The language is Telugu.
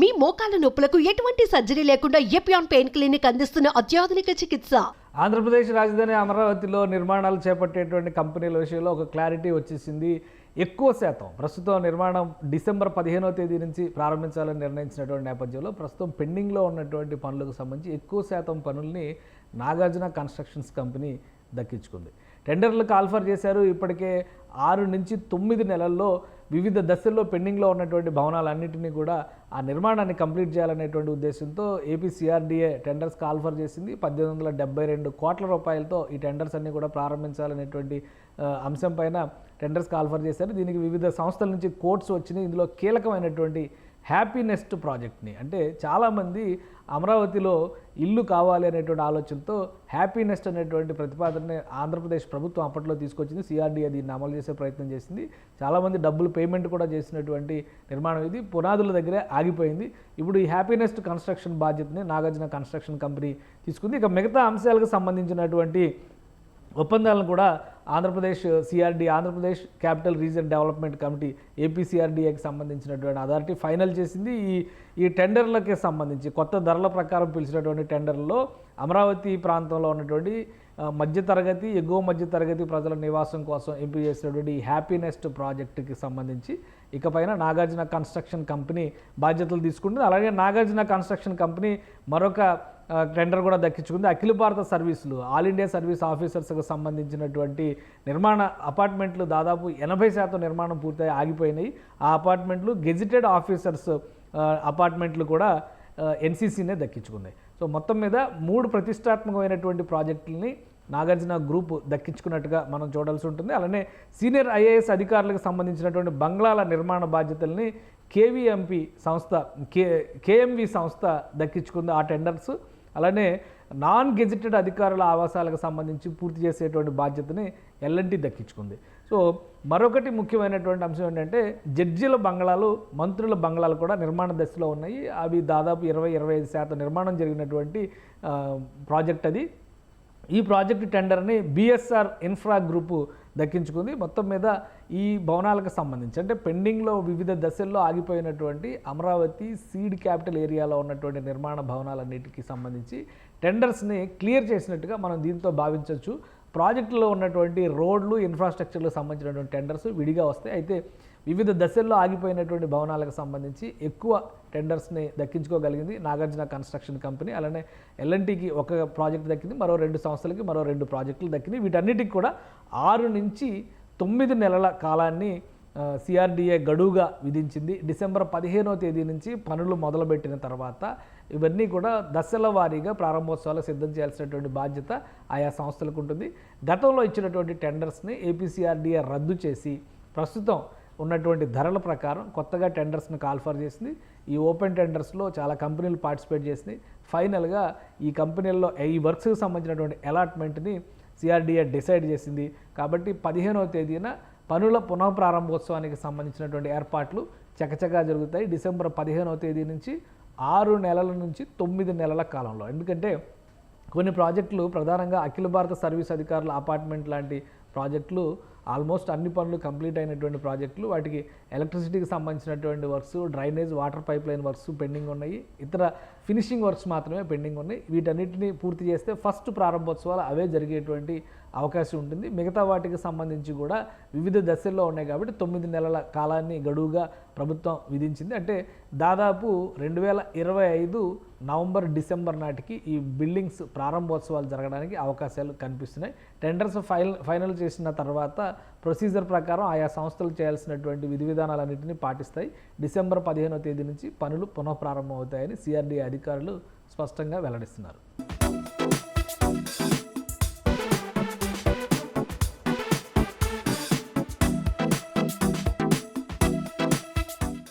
మీ మోకాల నొప్పులకు ఎటువంటి సర్జరీ లేకుండా ఎపియాన్ పెయిన్ క్లినిక్ అందిస్తున్న అత్యాధునిక చికిత్స? ఆంధ్రప్రదేశ్ రాజధాని అమరావతిలో నిర్మాణాలు చేపట్టేటువంటి కంపెనీల విషయంలో ఒక క్లారిటీ వచ్చేసింది. ఎక్కువ శాతం ప్రస్తుతం నిర్మాణం డిసెంబర్ పదిహేనో తేదీ నుంచి ప్రారంభించాలని నిర్ణయించినటువంటి నేపథ్యంలో ప్రస్తుతం పెండింగ్లో ఉన్నటువంటి పనులకు సంబంధించి ఎక్కువ శాతం పనుల్ని నాగార్జున కన్స్ట్రక్షన్స్ కంపెనీ దక్కించుకుంది. టెండర్లకు ఆల్ఫర్ చేశారు. ఇప్పటికే ఆరు నుంచి తొమ్మిది నెలల్లో వివిధ దశల్లో పెండింగ్లో ఉన్నటువంటి భవనాలన్నింటినీ కూడా ఆ నిర్మాణాన్ని కంప్లీట్ చేయాలనేటువంటి ఉద్దేశంతో ఏపీ సిఆర్డీఏ టెండర్స్కి ఆల్ఫర్ చేసింది. పద్దెనిమిది వందల డెబ్బై రెండు కోట్ల రూపాయలతో ఈ టెండర్స్ అన్నీ కూడా ప్రారంభించాలనేటువంటి అంశం పైన టెండర్స్కి ఆల్ఫర్ చేశారు. దీనికి వివిధ సంస్థల నుంచి కోర్ట్స్ వచ్చినాయి. ఇందులో కీలకమైనటువంటి హ్యాపీనెస్ట్ ప్రాజెక్ట్ని. అంటే చాలామంది అమరావతిలో ఇల్లు కావాలి అనేటువంటి ఆలోచనతో హ్యాపీనెస్ట్ అనేటువంటి ప్రతిపాదనని ఆంధ్రప్రదేశ్ ప్రభుత్వం అప్పట్లో తీసుకొచ్చింది. సిఆర్డీఏ దీన్ని అమలు చేసే ప్రయత్నం చేసింది. చాలామంది డబ్బులు పేమెంట్ కూడా చేసినటువంటి నిర్మాణం ఇది. పునాదుల దగ్గరే ఆగిపోయింది. ఇప్పుడు ఈ హ్యాపీనెస్ట్ కన్స్ట్రక్షన్ బాధ్యతని నాగార్జున కన్స్ట్రక్షన్ కంపెనీ తీసుకుంది. ఇక మిగతా అంశాలకు సంబంధించినటువంటి ఒప్పందాలను కూడా Andhra Pradesh CRD Andhra Pradesh capital region development committee ఏపీసీఆర్డీఏకి సంబంధించినటువంటి అథారిటీ ఫైనల్ చేసింది. ఈ ఈ టెండర్లకి సంబంధించి కొత్త ధరల ప్రకారం పిలిచినటువంటి టెండర్లో అమరావతి ప్రాంతంలో ఉన్నటువంటి మధ్యతరగతి ఎగువ మధ్యతరగతి ప్రజల నివాసం కోసం ఎంపిక చేసినటువంటి ఈ హ్యాపీనెస్ట్ ప్రాజెక్టుకి సంబంధించి ఇకపైన నాగార్జున కన్స్ట్రక్షన్ కంపెనీ బాధ్యతలు తీసుకుంటుంది. అలాగే నాగార్జున కన్స్ట్రక్షన్ కంపెనీ మరొక టెండర్ కూడా దక్కించుకుంది. అఖిల భారత సర్వీసులు ఆల్ ఇండియా సర్వీస్ ఆఫీసర్స్కు సంబంధించినటువంటి నిర్మాణ అపార్ట్మెంట్లు దాదాపు ఎనభై శాతం నిర్మాణం పూర్తయి ఆగిపోయినాయి. ఆ అపార్ట్మెంట్లు గెజిటెడ్ ఆఫీసర్స్ అపార్ట్మెంట్లు కూడా ఎన్సీసీనే దక్కించుకుంది సో మొత్తం మీద మూడు ప్రతిష్టాత్మకమైనటువంటి ప్రాజెక్టులని నాగార్జున గ్రూప్ దక్కించుకున్నట్టుగా మనం చూడాల్సి ఉంటుంది. అలానే సీనియర్ ఐఏఎస్ అధికారులకు సంబంధించినటువంటి బంగ్లాల నిర్మాణ బాధ్యతల్ని కేవీఎంపీ సంస్థ కే కేఎంవి సంస్థ దక్కించుకుంది ఆ టెండర్స్. అలానే నాన్ గెజిటెడ్ అధికారుల ఆవాసాలకు సంబంధించి పూర్తి చేసేటువంటి బాధ్యతని ఎల్ఎన్టీ దక్కించుకుంది. సో మరొకటి ముఖ్యమైనటువంటి అంశం ఏంటంటే జడ్జిల బంగ్లాలు మంత్రుల బంగ్లాలు కూడా నిర్మాణ దశలో ఉన్నాయి. అవి దాదాపు ఇరవై ఇరవై ఐదు శాతం నిర్మాణం జరిగినటువంటి ప్రాజెక్ట్ అది. ఈ ప్రాజెక్టు టెండర్ని బిఎస్ఆర్ ఇన్ఫ్రా గ్రూపు దక్కించుకుంది. మొత్తం మీద ఈ భవనాలకు సంబంధించి అంటే పెండింగ్లో వివిధ దశల్లో ఆగిపోయినటువంటి అమరావతి సీడ్ క్యాపిటల్ ఏరియాలో ఉన్నటువంటి నిర్మాణ భవనాలన్నిటికీ సంబంధించి టెండర్స్ని క్లియర్ చేసినట్టుగా మనం దీంతో భావించవచ్చు ప్రాజెక్టులో ఉన్నటువంటి రోడ్లు ఇన్ఫ్రాస్ట్రక్చర్లకు సంబంధించినటువంటి టెండర్స్ విడిగా వస్తాయి. అయితే వివిధ దశల్లో ఆగిపోయినటువంటి భవనాలకు సంబంధించి ఎక్కువ టెండర్స్ని దక్కించుకోగలిగింది నాగార్జున కన్స్ట్రక్షన్ కంపెనీ అలానే ఎల్ఎన్టీకి ఒక ప్రాజెక్ట్ దక్కింది మరో రెండు సంస్థలకి మరో రెండు ప్రాజెక్టులు దక్కింది. వీటన్నిటికి కూడా ఆరు నుంచి తొమ్మిది నెలల కాలాన్ని సిఆర్డీఏ గడువుగా విధించింది. డిసెంబర్ పదిహేనో తేదీ నుంచి పనులు మొదలుపెట్టిన తర్వాత ఇవన్నీ కూడా దశల వారీగా ప్రారంభోత్సవాలు సిద్ధం చేయాల్సినటువంటి బాధ్యత ఆయా సంస్థలకు ఉంటుంది. గతంలో ఇచ్చినటువంటి టెండర్స్ని ఏపీసీఆర్డీఏ రద్దు చేసి ప్రస్తుతం ఉన్నటువంటి ధరల ప్రకారం కొత్తగా టెండర్స్ని కాల్ఫర్ చేసింది. ఈ ఓపెన్ టెండర్స్లో చాలా కంపెనీలు పార్టిసిపేట్ చేసినాయి ఫైనల్గా ఈ కంపెనీల్లో ఈ వర్క్స్కి సంబంధించినటువంటి అలాట్మెంట్ని సిఆర్డీఏ డిసైడ్ చేసింది. కాబట్టి పదిహేనవ తేదీన పనుల పునఃప్రారంభోత్సవానికి సంబంధించినటువంటి ఏర్పాట్లు చకచకా జరుగుతాయి. డిసెంబర్ పదిహేనవ తేదీ నుంచి ఆరు నెలల నుంచి తొమ్మిది నెలల కాలంలో. ఎందుకంటే కొన్ని ప్రాజెక్టులు ప్రధానంగా అఖిల భారత సర్వీస్ అధికారుల అపార్ట్మెంట్ లాంటి ప్రాజెక్టులు ఆల్మోస్ట్ అన్ని పనులు కంప్లీట్ అయినటువంటి ప్రాజెక్టులు వాటికి ఎలక్ట్రిసిటీకి సంబంధించినటువంటి works drainage water pipeline works pending ఉన్నాయి. ఇతర ఫినిషింగ్ వర్క్స్ మాత్రమే పెండింగ్ ఉన్నాయి. వీటన్నిటిని పూర్తి చేస్తే ఫస్ట్ ప్రారంభోత్సవాలు అవే జరిగేటువంటి అవకాశం ఉంటుంది. మిగతా వాటికి సంబంధించి కూడా వివిధ దశల్లో ఉన్నాయి కాబట్టి తొమ్మిది నెలల కాలాన్ని గడువుగా ప్రభుత్వం విధించింది. అంటే దాదాపు రెండు వేల ఇరవై ఐదు నవంబర్ డిసెంబర్ నాటికి ఈ బిల్డింగ్స్ ప్రారంభోత్సవాలు జరగడానికి అవకాశాలు కనిపిస్తున్నాయి. టెండర్స్ ఫైనల్ ఫైనల్ చేసిన తర్వాత ప్రొసీజర్ ప్రకారం ఆయా సంస్థలు చేయాల్సినటువంటి విధి విధానాలన్నింటినీ పాటిస్తాయి. డిసెంబర్ పదిహేనో తేదీ నుంచి పనులు పునఃప్రారంభం అవుతాయని సిఆర్డీ అధికారులు స్పష్టంగా వెల్లడిస్తున్నారు.